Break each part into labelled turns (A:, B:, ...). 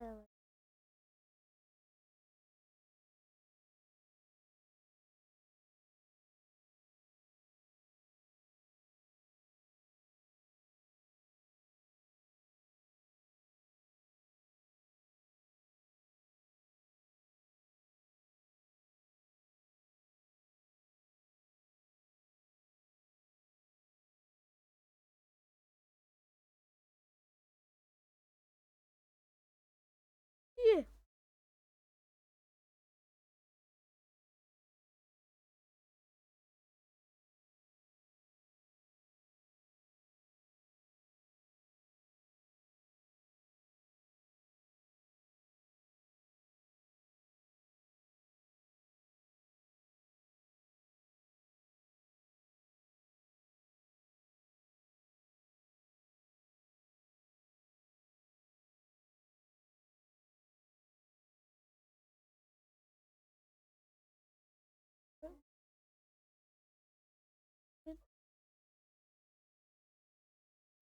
A: Evet.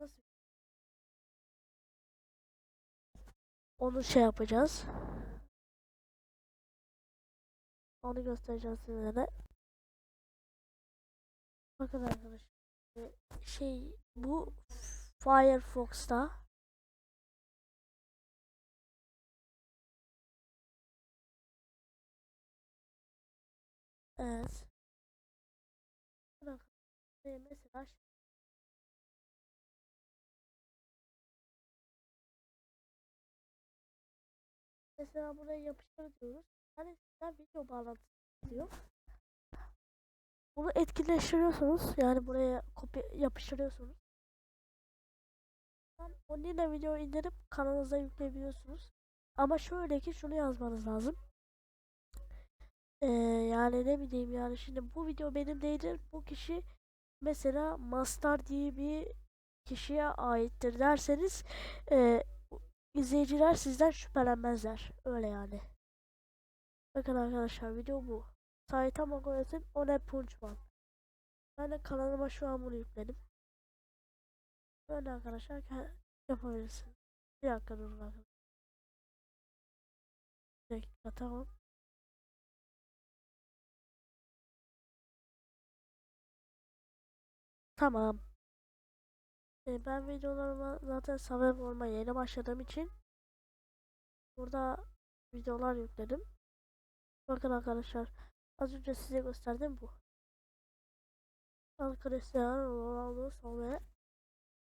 A: Nasıl? Onu şey yapacağız. Onu göstereceğim sizlere. Bakın arkadaşlar. e, Şey bu Firefox'ta Evet. Bakın e, mesela mesela buraya yapıştır diyoruz. Hani sizden video bağlantısı diyor. Bunu etkileştiriyorsunuz. Yani buraya kopya yapıştırıyorsunuz. Ben onu yine video indirip kanalınıza yükleyebiliyorsunuz. Ama şöyle ki şunu yazmanız lazım. Ee, yani ne bileyim yani şimdi bu video benim değildir. Bu kişi mesela Mastar diye bir kişiye aittir derseniz e, izleyiciler sizden şüphelenmezler. Öyle yani. Bakın arkadaşlar video bu. Saitama Goyat'ın One Punch Man. Ben de kanalıma şu an bunu yükledim. Böyle arkadaşlar yapabilirsiniz. Bir dakika durun arkadaşlar. Bir dakika tamam. Tamam. E, ben videolarıma zaten samimi olmaya yeni başladığım için burada videolar yükledim. Bakın arkadaşlar az önce size gösterdim bu. Cristiano Ronaldo sonra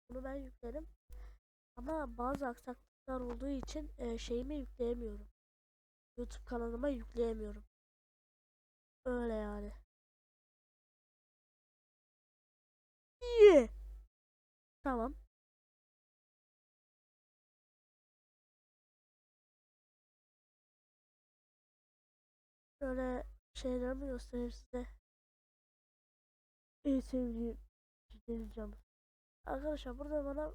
A: bunu ben yükledim. Ama bazı aksaklıklar olduğu için e, şeyimi yükleyemiyorum. YouTube kanalıma yükleyemiyorum. Öyle yani. Tamam. Şöyle şeylerimi göstereyim size. En sevdiğim deneyeceğim. Arkadaşlar burada bana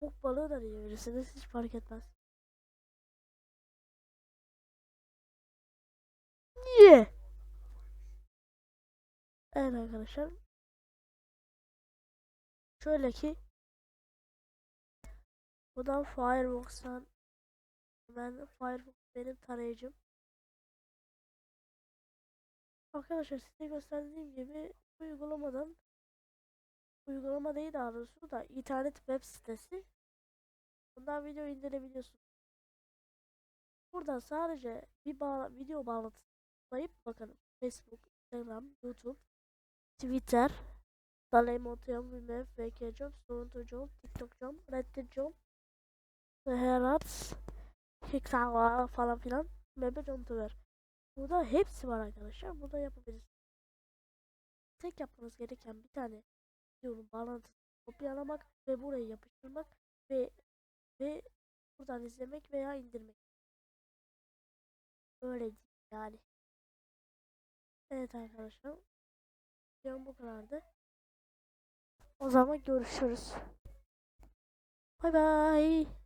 A: bok balığı da diyebilirsiniz. Hiç fark etmez. Niye? Evet arkadaşlar. Şöyle ki buradan Firefox'tan ben Firefox benim tarayıcım. Arkadaşlar size gösterdiğim gibi bu uygulamadan uygulama değil daha doğrusu da internet web sitesi. Bundan video indirebiliyorsun. Buradan sadece bir bağ video bağlantısı tıklayıp bakın Facebook, Instagram, YouTube, Twitter, Dalemotium, Vimeo, VKCom, Soruntucom, TikTokcom, Redditcom, Herats, Hiksawa falan filan, Mebecom Twitter. Burada hepsi var arkadaşlar. Burada yapabilirsiniz. Tek yapmanız gereken bir tane videonun bağlantısını kopyalamak ve burayı yapıştırmak ve ve buradan izlemek veya indirmek. Öyle değil yani. Evet arkadaşlar. Videom bu kadardı. O zaman görüşürüz. Bay bay.